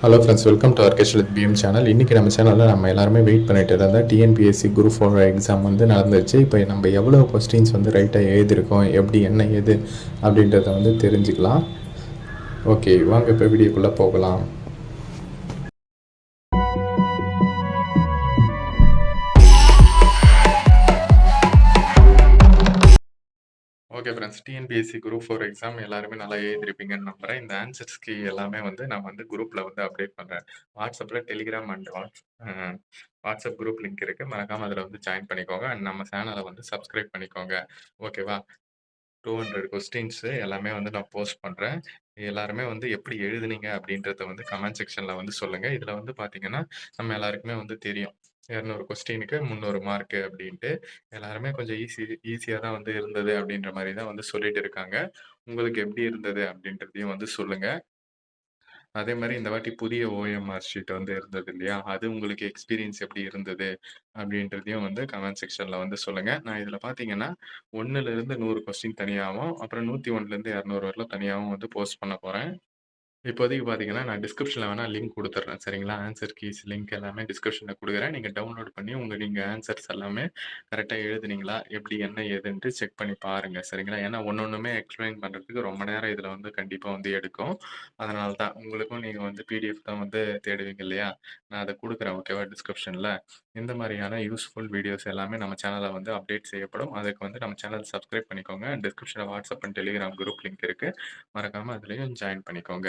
Hello friends welcome to orchestral PM channel இன்றைக்கி நம்ம சேனலில் நம்ம எல்லாருமே வெயிட் பண்ணிட்டு இருந்தால் டிஎன்பிஎஸ்சி குரூப் ஃபோர் எக்ஸாம் வந்து நடந்துச்சு. இப்போ நம்ம எவ்வளோ கொஸ்டின்ஸ் வந்து ரைட்டாக எழுதியிருக்கோம்? எப்படி என்ன ஏது அப்படின்றத வந்து தெரிஞ்சுக்கலாம். ஓகே வாங்க இப்போ வீடியோக்குள்ளே போகலாம். Okay friends TNPSC group four exam எல்லாருமே நல்லா எழுதிருப்பீங்கன்னு நம்புறேன். இந்த ஆன்சர்ஸ் கீ எல்லாமே வந்து நான் வந்து குரூப்பில் வந்து அப்டேட் பண்ணுறேன் வாட்ஸ்அப்பில் Telegram and whats WhatsApp group link இருக்குது மறக்காமல் அதில் வந்து ஜாயின் பண்ணிக்கோங்க. அண்ட் நம்ம சேனலை வந்து சப்ஸ்கிரைப் பண்ணிக்கோங்க. ஓகேவா டூ ஹண்ட்ரட் கொஸ்டின்ஸு எல்லாமே வந்து நான் போஸ்ட் பண்ணுறேன் எல்லாருமே வந்து எப்படி எழுதுனீங்க அப்படின்றத வந்து கமெண்ட் செக்ஷனில் வந்து சொல்லுங்கள் இதில் வந்து பார்த்தீங்கன்னா நம்ம எல்லாருக்குமே வந்து தெரியும். இரநூறு கொஸ்டினுக்கு முந்நூறு மார்க்கு அப்படின்ட்டு. எல்லாருமே கொஞ்சம் ஈஸி ஈஸியாக தான் வந்து இருந்தது அப்படின்ற மாதிரி தான் வந்து சொல்லிட்டு இருக்காங்க. உங்களுக்கு எப்படி இருந்தது அப்படின்றதையும் வந்து சொல்லுங்கள் அதே மாதிரி இந்த வாட்டி புதிய ஓஎம்ஆர் ஷீட் வந்து இருந்தது இல்லையா? அது உங்களுக்கு எக்ஸ்பீரியன்ஸ் எப்படி இருந்தது அப்படின்றதையும் வந்து கமெண்ட் செக்ஷனில் வந்து சொல்லுங்கள் நான் இதில் பார்த்தீங்கன்னா ஒன்றுலேருந்து நூறு கொஸ்டின் தனியாகவும் அப்புறம் நூற்றி ஒன்றுலேருந்து இரநூறு வரலாம் தனியாகவும் வந்து போஸ்ட் பண்ண போகிறேன் இப்போதைக்கு பார்த்தீங்கன்னா, நான் டிஸ்கிரிப்ஷனில் வேணால் லிங்க் கொடுத்துட்றேன் சரிங்களா? ஆன்சர் கீஸ் லிங்க் எல்லாமே டிஸ்கிரிப்ஷனில் கொடுக்குறேன் நீங்கள் டவுன்லோட் பண்ணி உங்கள் நீங்கள் ஆன்சர்ஸ் எல்லாமே கரெக்டாக எழுதுனீங்களா? எப்படி என்ன ஏதுன்ட்டு செக் பண்ணி பாருங்கள் சரிங்களா? ஏன்னா ஒன்று ஒன்றுமே எக்ஸ்பிளைன் பண்ணுறதுக்கு ரொம்ப நேரம் இதில் வந்து கண்டிப்பாக வந்து எடுக்கும். அதனால தான் உங்களுக்கும் நீங்கள் வந்து பிடிஎஃப் தான் வந்து தேடுவீங்க இல்லையா? நான் அதை கொடுக்குறேன் ஓகேவா? டிஸ்கிரிப்ஷனில் இந்த மாதிரியான யூஸ்ஃபுல் வீடியோஸ் எல்லாமே நம்ம சேனலில் வந்து அப்டேட் செய்யப்படும். அதுக்கு வந்து நம்ம சேனல் சப்ஸ்கிரைப் பண்ணிக்கோங்க. டிஸ்கிரிப்ஷனில் WhatsApp and Telegram group link இருக்குது மறக்காமல் அதுலேயும் ஜாயின் பண்ணிக்கோங்க.